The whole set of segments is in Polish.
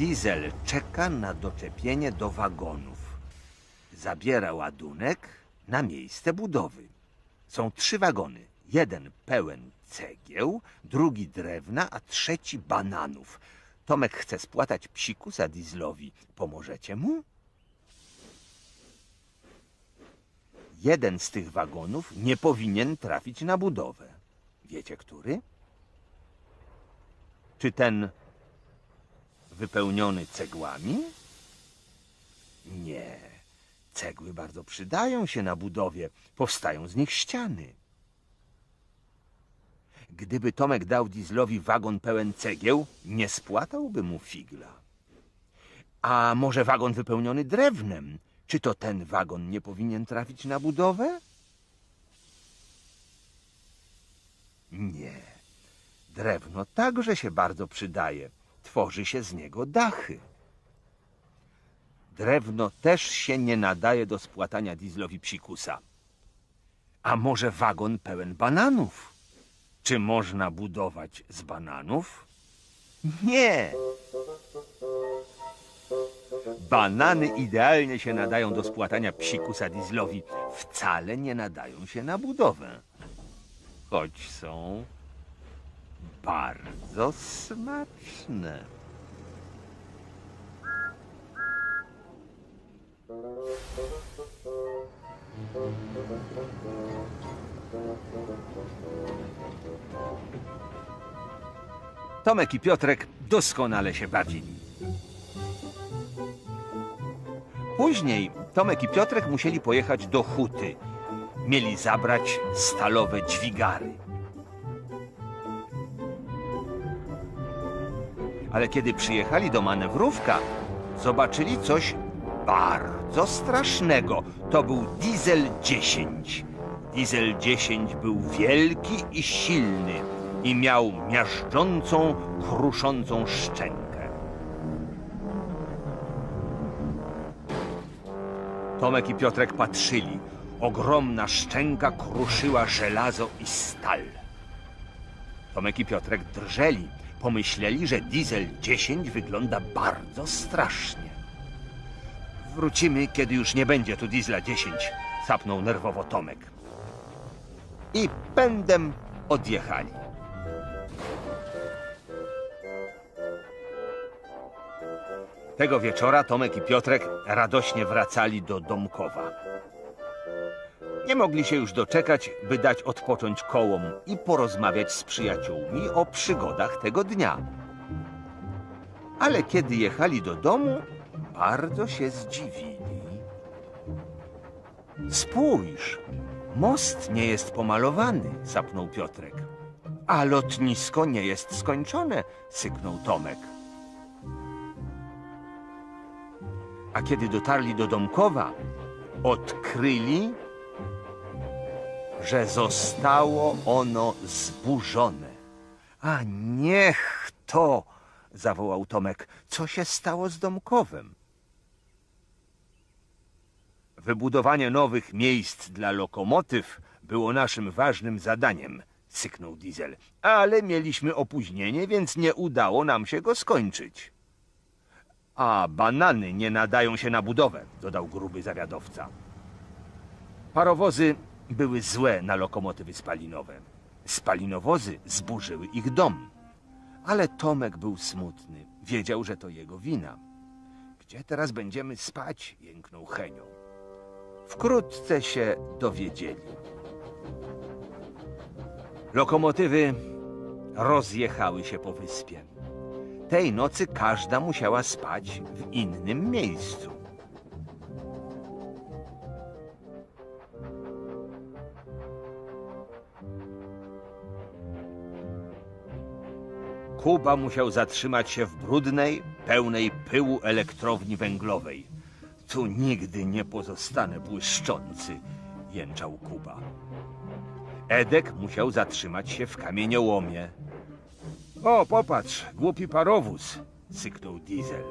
Diesel czeka na doczepienie do wagonów. Zabiera ładunek na miejsce budowy. Są trzy wagony. Jeden pełen cegieł, drugi drewna, a trzeci bananów. Tomek chce spłatać psikusa Dieslowi. Pomożecie mu? Jeden z tych wagonów nie powinien trafić na budowę. Wiecie, który? Czy ten wypełniony cegłami? Nie. Cegły bardzo przydają się na budowie. Powstają z nich ściany. Gdyby Tomek dał Dieslowi wagon pełen cegieł, nie spłatałby mu figla. A może wagon wypełniony drewnem? Czy to ten wagon nie powinien trafić na budowę? Nie. Drewno także się bardzo przydaje. Tworzy się z niego dachy. Drewno też się nie nadaje do spłatania Dieslowi psikusa. A może wagon pełen bananów? Czy można budować z bananów? Nie. Banany idealnie się nadają do spłatania psikusa Dieslowi. Wcale nie nadają się na budowę. Choć są bardzo smaczne. Tomek i Piotrek doskonale się bawili. Później Tomek i Piotrek musieli pojechać do huty. Mieli zabrać stalowe dźwigary. Ale kiedy przyjechali do manewrówka, zobaczyli coś bardzo strasznego. To był Diesel 10. Diesel 10 był wielki i silny i miał miażdżącą, kruszącą szczękę. Tomek i Piotrek patrzyli. Ogromna szczęka kruszyła żelazo i stal. Tomek i Piotrek drżeli. Pomyśleli, że Diesel 10 wygląda bardzo strasznie. Wrócimy, kiedy już nie będzie tu Diesla 10, sapnął nerwowo Tomek. I pędem odjechali. Tego wieczora Tomek i Piotrek radośnie wracali do Domkowa. Nie mogli się już doczekać, by dać odpocząć kołom i porozmawiać z przyjaciółmi o przygodach tego dnia. Ale kiedy jechali do domu, bardzo się zdziwili. Spójrz, most nie jest pomalowany, sapnął Piotrek. A lotnisko nie jest skończone, syknął Tomek. A kiedy dotarli do Domkowa, odkryli, że zostało ono zburzone. A niech to, zawołał Tomek, co się stało z Domkowem? Wybudowanie nowych miejsc dla lokomotyw było naszym ważnym zadaniem, syknął Diesel. Ale mieliśmy opóźnienie, więc nie udało nam się go skończyć. A banany nie nadają się na budowę, dodał gruby zawiadowca. Parowozy były złe na lokomotywy spalinowe. Spalinowozy zburzyły ich dom. Ale Tomek był smutny. Wiedział, że to jego wina. Gdzie teraz będziemy spać? jęknął Henio. Wkrótce się dowiedzieli. Lokomotywy rozjechały się po wyspie. Tej nocy każda musiała spać w innym miejscu. Kuba musiał zatrzymać się w brudnej, pełnej pyłu elektrowni węglowej. Tu nigdy nie pozostanę błyszczący, jęczał Kuba. Edek musiał zatrzymać się w kamieniołomie. O, popatrz, głupi parowóz, syknął Diesel.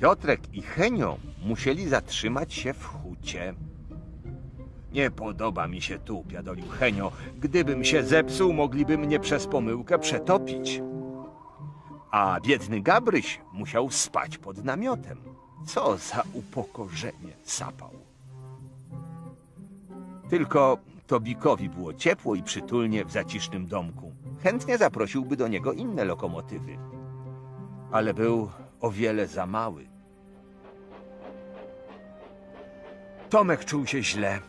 Piotrek i Henio musieli zatrzymać się w hucie. Nie podoba mi się tu, piadolił Henio. Gdybym się zepsuł, mogliby mnie przez pomyłkę przetopić. a biedny Gabryś musiał spać pod namiotem. Co za upokorzenie sapał. Tylko Tobikowi było ciepło i przytulnie w zacisznym domku. Chętnie zaprosiłby do niego inne lokomotywy. Ale był o wiele za mały. Tomek czuł się źle.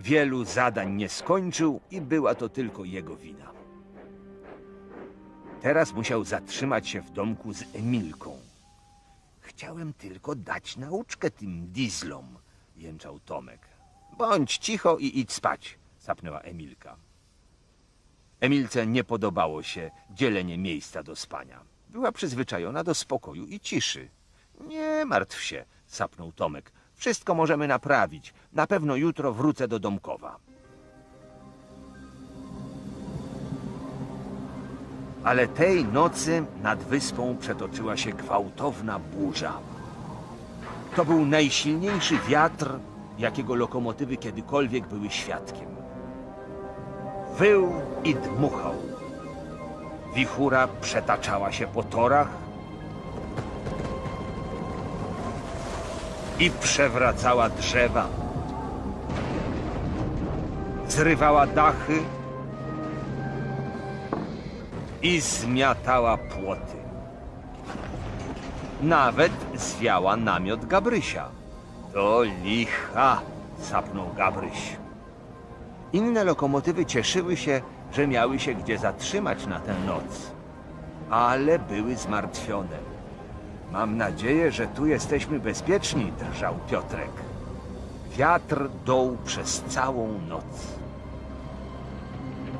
Wielu zadań nie skończył i była to tylko jego wina. Teraz musiał zatrzymać się w domku z Emilką. Chciałem tylko dać nauczkę tym dieslom, jęczał Tomek. Bądź cicho i idź spać, sapnęła Emilka. Emilce nie podobało się dzielenie miejsca do spania. Była przyzwyczajona do spokoju i ciszy. Nie martw się, sapnął Tomek. Wszystko możemy naprawić. Na pewno jutro wrócę do Domkowa. Ale tej nocy nad wyspą przetoczyła się gwałtowna burza. To był najsilniejszy wiatr, jakiego lokomotywy kiedykolwiek były świadkiem. Wył i dmuchał. Wichura przetaczała się po torach i przewracała drzewa. Zrywała dachy i zmiatała płoty. Nawet zwiała namiot Gabrysia. To licha, sapnął Gabryś. Inne lokomotywy cieszyły się, że miały się gdzie zatrzymać na tę noc, ale były zmartwione. Mam nadzieję, że tu jesteśmy bezpieczni, drżał Piotrek. Wiatr doł przez całą noc.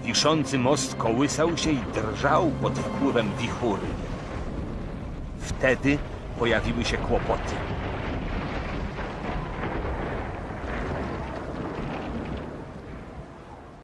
Wiszący most kołysał się i drżał pod wpływem wichury. Wtedy pojawiły się kłopoty.